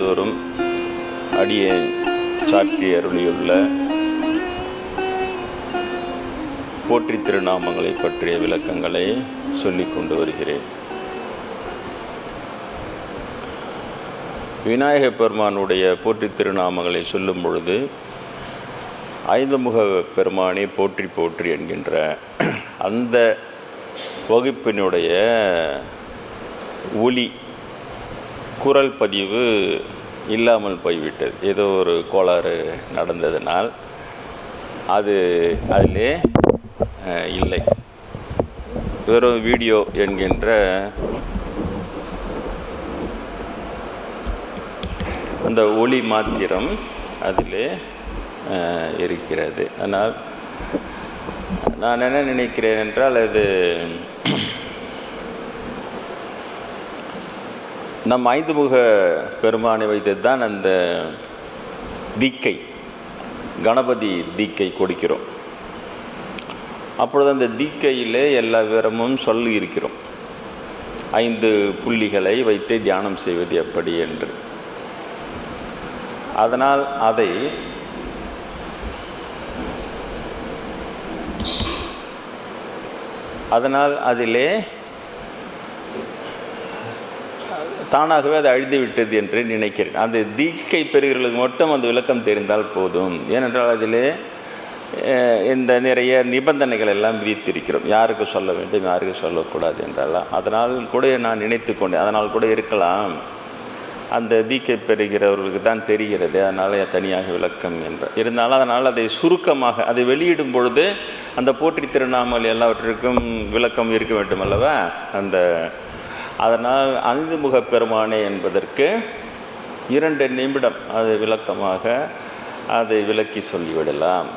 ஆண்டுதோறும் அடியேன் சாற்றி அருளியுள்ள போற்றி திருநாமங்களை பற்றிய விளக்கங்களை சொல்லிக் கொண்டு வருகிறேன். விநாயக பெருமானுடைய போற்றி திருநாமங்களை சொல்லும் பொழுது ஐந்துமுக பெருமானே போற்றி போற்றி என்கின்ற அந்த வகுப்பினுடைய ஒலி குரல் பதிவு இல்லாமல் போய்விட்டது. ஏதோ ஒரு கோளாறு நடந்ததனால் அது அதிலே இல்லை. வெறும் வீடியோ என்கின்ற அந்த ஒளி மாத்திரம் அதிலே இருக்கிறது. ஆனால் நான் என்ன நினைக்கிறேன் என்றால் அது நம் ஐந்துமுக பெருமானை வைத்து தான் அந்த தீக்கை கணபதி தீக்கை கொடுக்கிறோம். அப்பொழுது அந்த தீக்கையிலே எல்லா விவரமும் சொல்லி இருக்கிறோம். ஐந்து புள்ளிகளை வைத்து தியானம் செய்வது எப்படி என்று. அதனால் அதை அதனால் அதிலே தானாகவே அது அழிந்து விட்டது என்று நினைக்கிறேன். அந்த தீக்கை பெறுகிறவர்களுக்கு மட்டும் அந்த விளக்கம் தெரிந்தால் போதும். ஏனென்றால் அதிலே இந்த நிறைய நிபந்தனைகள் எல்லாம் விதித்திருக்கிறோம். யாருக்கு சொல்ல வேண்டும் யாருக்கு சொல்லக்கூடாது என்றெல்லாம் அதனால் கூட நான் நினைத்து கொண்டேன். அதனால் கூட இருக்கலாம். அந்த தீக்கை பெறுகிறவர்களுக்கு தான் தெரிகிறது. அதனால் தனியாக விளக்கம் என்ற. இருந்தாலும் அதனால் அதை சுருக்கமாக அதை வெளியிடும் பொழுது அந்த போற்றி திருநாமல் எல்லாவற்றிற்கும் விளக்கம் இருக்க வேண்டும் அல்லவா அந்த அதனால் ஐந்து முக பெருமானே என்பதற்கு இரண்டு நிமிடம் அது விளக்கமாக அதை விளக்கி சொல்லிவிடலாம்.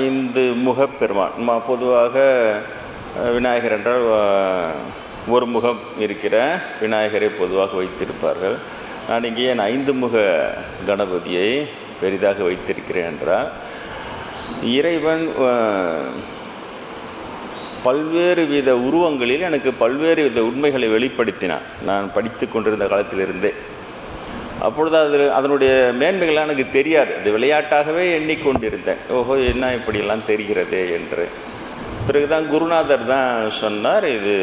ஐந்து முகப்பெருமான் பொதுவாக விநாயகர் என்றால் ஒரு முகம் இருக்கிற விநாயகரை பொதுவாக வைத்திருப்பார்கள். நான் இங்கே என் ஐந்து முக கணபதியை பெரிதாக வைத்திருக்கிறேன் என்றால் இறைவன் பல்வேறு வித உருவங்களில் எனக்கு பல்வேறு வித உண்மைகளை வெளிப்படுத்தினான் நான் படித்து கொண்டிருந்த காலத்திலிருந்தே. அப்பொழுது அது அதனுடைய மேன்மைகள்லாம் எனக்கு தெரியாது. அது விளையாட்டாகவே எண்ணிக்கொண்டிருந்தேன். ஓஹோ என்ன இப்படியெல்லாம் தெரிகிறது என்று. பிறகுதான் குருநாதர் தான் சொன்னார் இது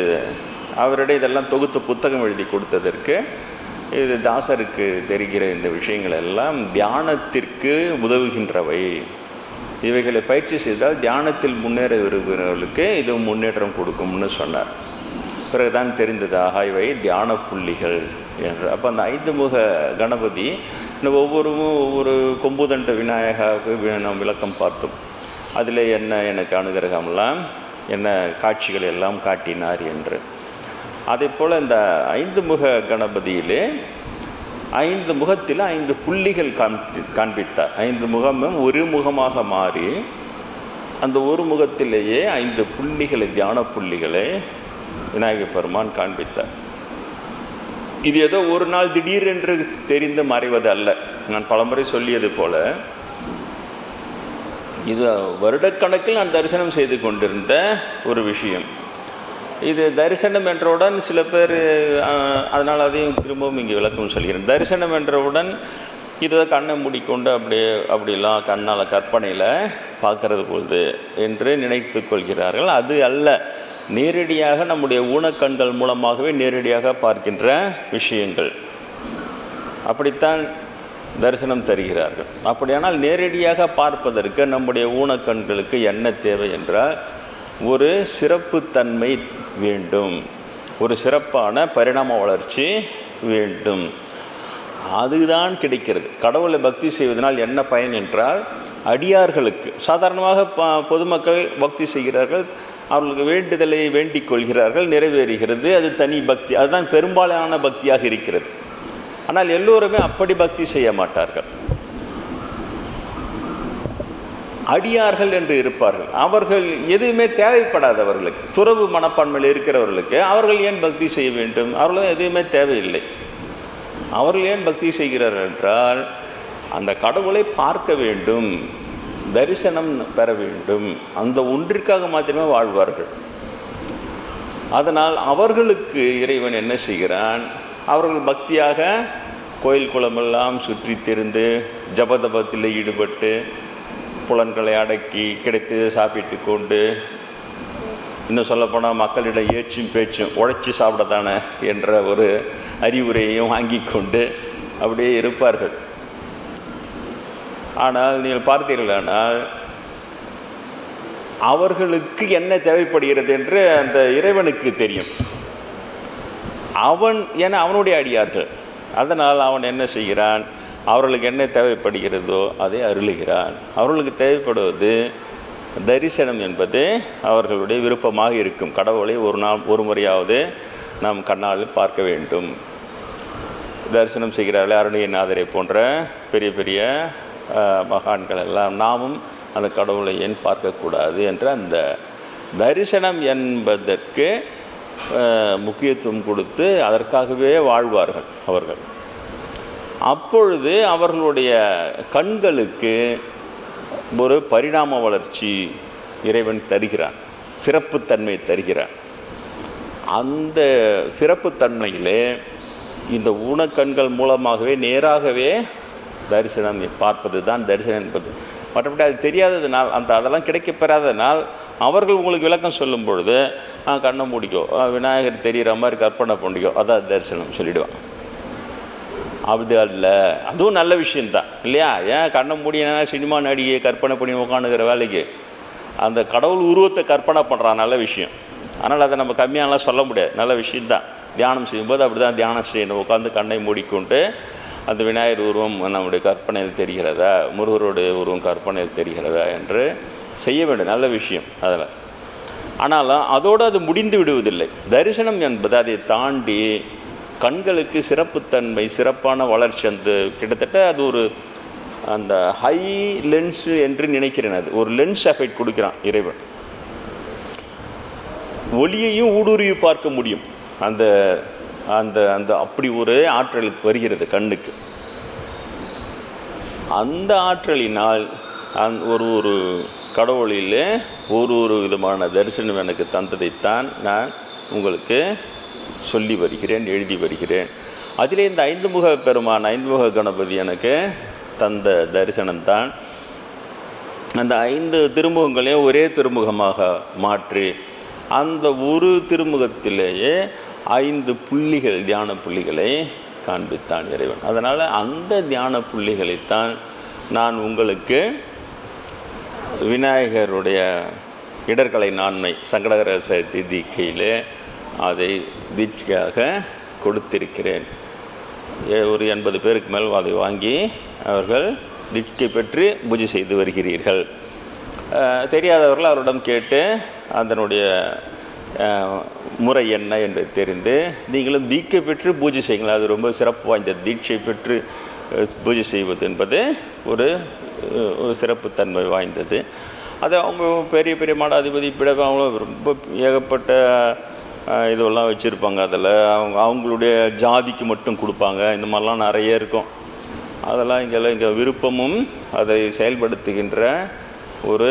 அவரிடம் இதெல்லாம் தொகுத்து புத்தகம் எழுதி கொடுத்ததற்கு இது தாசருக்கு தெரிகிற இந்த விஷயங்கள் எல்லாம் தியானத்திற்கு உதவுகின்றவை. இவைகளை பயிற்சி செய்தால் தியானத்தில் முன்னேற விரும்புகிறவர்களுக்கு இது முன்னேற்றம் கொடுக்கும்னு சொன்னார். பிறகுதான் தெரிந்தது ஆகா இவை தியான புள்ளிகள் என்று. அப்போ அந்த ஐந்து முக கணபதி இந்த ஒவ்வொருவும் ஒவ்வொரு கொம்புதண்ட விநாயகாவுக்கு நாம் விளக்கம் பார்த்தோம். அதில் என்ன எனக்கு அனுகிரகம்லாம் என்ன காட்சிகள் எல்லாம் காட்டினார் என்று. அதே போல் இந்த ஐந்து முக கணபதியிலே ஐந்து முகத்தில் ஐந்து புள்ளிகள் காண்பி காண்பித்தார். ஐந்து முகமும் ஒரு முகமாக மாறி அந்த ஒரு முகத்திலேயே ஐந்து புள்ளிகளை தியான புள்ளிகளை விநாயகர் பெருமான் காண்பித்தார். இது ஏதோ ஒரு நாள் திடீரென்று தெரிந்து மறைவது அல்ல. நான் பலமுறை சொல்லியது போல இது வருடக்கணக்கில் நான் தரிசனம் செய்து கொண்டிருந்த ஒரு விஷயம். இது தரிசனம் என்றவுடன் சில பேர் அதனால் அதையும் திரும்பவும் இங்கே விளக்கம் சொல்கிறேன். தரிசனம் என்றவுடன் இதை கண்ணை மூடிக்கொண்டு அப்படியே அப்படிலாம் கண்ணால் கற்பனையில் பார்க்கறது பொழுது என்று நினைத்து கொள்கிறார்கள். அது அல்ல நேரடியாக நம்முடைய ஊனக்கண்கள் மூலமாகவே நேரடியாக பார்க்கின்ற விஷயங்கள். அப்படித்தான் தரிசனம் தருகிறார்கள். அப்படியானால் நேரடியாக பார்ப்பதற்கு நம்முடைய ஊனக்கண்களுக்கு என்ன தேவை என்றால் ஒரு சிறப்புத்தன்மை வேண்டும். ஒரு சிறப்பான பரிணாம வளர்ச்சி வேண்டும். அதுதான் கிடைக்கிறது. கடவுளை பக்தி செய்வதனால் என்ன பயன் என்றால் அடியார்களுக்கு சாதாரணமாக ப- பொதுமக்கள் பக்தி செய்கிறார்கள் அவர்களுக்கு வேண்டுதலை வேண்டிக் கொள்கிறார்கள் நிறைவேறுகிறது அது தனி பக்தி அதுதான் பெரும்பாலான பக்தியாக இருக்கிறது. ஆனால் எல்லோருமே அப்படி பக்தி செய்ய மாட்டார்கள். அடியார்கள் என்று இருப்பார்கள். அவர்கள் எதுவுமே தேவைப்படாதவர்களுக்கு துறவு மனப்பான்மையில் இருக்கிறவர்களுக்கு அவர்கள் ஏன் பக்தி செய்ய வேண்டும்? அவர்களும் எதுவுமே தேவையில்லை. அவர்கள் ஏன் பக்தி செய்கிறார்கள் என்றால் அந்த கடவுளை பார்க்க வேண்டும் தரிசனம் பெற வேண்டும். அந்த ஒன்றிற்காக மாத்திரமே வாழ்வார்கள். அதனால் அவர்களுக்கு இறைவன் என்ன செய்கிறான்? அவர்கள் பக்தியாக கோயில் குளமெல்லாம் சுற்றி திருந்து ஜபதபத்தில் ஈடுபட்டு புலன்களை அடக்கி கிடைத்து சாப்பிட்டு கொண்டு இன்னும் சொல்லப்போனால் மக்களிடம் ஏச்சும் பேச்சும் உழைச்சி சாப்பிடத்தானே என்ற ஒரு அறிவுரையையும் வாங்கி கொண்டு அப்படியே இருப்பார்கள். ஆனால் நீங்கள் பார்த்தீர்களானால் அவர்களுக்கு என்ன தேவைப்படுகிறது என்று அந்த இறைவனுக்கு தெரியும். அவன் என அவனுடைய அடியார்கள். அதனால் அவன் என்ன செய்கிறான்? அவர்களுக்கு என்ன தேவைப்படுகிறதோ அதை அருளுகிறான் அவர்களுக்கு தேவைப்படுவது தரிசனம் என்பது அவர்களுடைய விருப்பமாக இருக்கும். கடவுளை ஒரு நாள் ஒரு முறையாவது நாம் கண்ணால் பார்க்க வேண்டும். தரிசனம் செய்கிறார்களே அருணியநாதரை போன்ற பெரிய பெரிய மகான்கள் எல்லாம் நாமும் அந்த கடவுளை ஏன் பார்க்கக்கூடாது என்ற அந்த தரிசனம் என்பதற்கு முக்கியத்துவம் கொடுத்து அதற்காகவே வாழ்வார்கள் அவர்கள். அப்பொழுது அவர்களுடைய கண்களுக்கு ஒரு பரிணாம வளர்ச்சி இறைவன் தருகிறான் சிறப்புத்தன்மை தருகிறான். அந்த சிறப்புத்தன்மையிலே இந்த ஊனக்கண்கள் மூலமாகவே நேராகவே தரிசனம் பார்ப்பது தான் தரிசனம் என்பது. மற்றபடி அது தெரியாததுனால் அந்த அதெல்லாம் கிடைக்கப்பெறாததுனால் அவர்கள் உங்களுக்கு விளக்கம் சொல்லும் பொழுது கண்ணை மூடிக்கோ விநாயகர் தெரிகிற மாதிரி கற்பனை பண்ணிக்கோ அதான் தரிசனம் சொல்லிவிடுவான் அது அல்ல அதுவும் நல்ல விஷயந்தான் இல்லையா? ஏன் கண்ணை மூடினா சினிமா நடிகை கற்பனை பண்ணி உட்காந்துக்கிற வேலைக்கு. அந்த கடவுள் உருவத்தை கற்பனை பண்ணுறான் நல்ல விஷயம். அதனால் அதை நம்ம கம்மியாலாம் சொல்ல முடியாது. நல்ல விஷயந்தான் தியானம் செய்யும்போது அப்படி தான் தியானம் செய்யணும். உட்காந்து கண்ணை மூடிக்கொண்டு அந்த விநாயகர் உருவம் நம்முடைய கற்பனையில் தெரிகிறதா? முருகருடைய உருவம் கற்பனையில் தெரிகிறதா என்று செய்ய வேண்டும். நல்ல விஷயம் அதில். ஆனாலும் அதோடு அது முடிந்து விடுவதில்லை. தரிசனம் என்பது அதை தாண்டி கண்களுக்கு சிறப்புத்தன்மை சிறப்பான வளர்ச்சி அந்த கிட்டத்தட்ட அது ஒரு அந்த ஹை லென்ஸு என்று நினைக்கிறேன் அது. ஒரு லென்ஸ் எஃபெக்ட் கொடுக்குறான் இறைவன். ஒளியையும் ஊடுருவி பார்க்க முடியும். அந்த அந்த அந்த அப்படி ஒரு ஆற்றல் வருகிறது கண்ணுக்கு. அந்த ஆற்றலினால் அந் ஒரு ஒரு கடவுளில் ஒரு ஒரு விதமான தரிசனம் எனக்கு தந்ததைத்தான் நான் உங்களுக்கு சொல்லி வருகிறேன் எழுதி வருகிறேன். அதிலே இந்த ஐந்து முக பெருமான் ஐந்து முக கணபதி எனக்கு தந்த தரிசனம்தான் அந்த ஐந்து திருமுகங்களையும் ஒரே திருமுகமாக மாற்றி அந்த ஒரு திருமுகத்திலேயே ஐந்து புள்ளிகள் தியான புள்ளிகளை காண்பித்தான் இறைவன். அதனால் அந்த தியான புள்ளிகளைத்தான் நான் உங்களுக்கு விநாயகருடைய இடர்கலை நான்மை சங்கடகர சதுர்த்தி கீழே அதை தீட்சையாக கொடுத்திருக்கிறேன். ஏ- ஒரு எண்பது பேருக்கு மேல் அதை வாங்கி அவர்கள் தீட்சை பெற்று பூஜை செய்து வருகிறீர்கள். தெரியாதவர்கள் அவரிடம் கேட்டு அதனுடைய முறை என்ன என்று தெரிந்து நீங்களும் தீட்சை பெற்று பூஜை செய்யுங்கள். அது ரொம்ப சிறப்பு வாய்ந்த தீட்சை பெற்று பூஜை செய்வது என்பது ஒரு ஒரு சிறப்புத்தன்மை வாய்ந்தது. அது அவங்க பெரிய பெரிய மடாதிபதி பிடகம் அவங்களும் ரொம்ப ஏகப்பட்ட இதெல்லாம் வச்சுருப்பாங்க அதில். அவங்க அவங்களுடைய ஜாதிக்கு மட்டும் கொடுப்பாங்க. இந்த மாதிரிலாம் நிறைய இருக்கும். அதெல்லாம் இங்கெல்லாம் இங்கே விருப்பமும் அதை செயல்படுத்துகின்ற ஒரு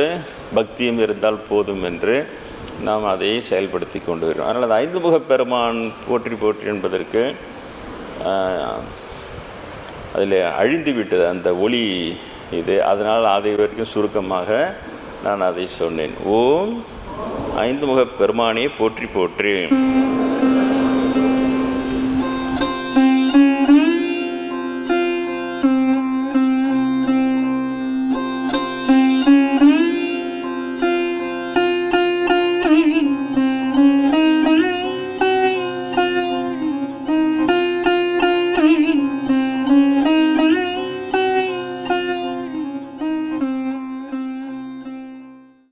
பக்தியும் இருந்தால் போதும் என்று நாம் அதை செயல்படுத்தி கொண்டு வருவோம் அதனால் அந்த ஐந்து முக பெருமான் போற்றி போற்றி என்பதற்கு அதில் அழிந்து விட்டது அந்த ஒளி இது. அதனால் அதை வரைக்கும் சுருக்கமாக நான் அதை சொன்னேன். ஓம் ஐந்து முகப் பெருமானே போற்றி போற்றி.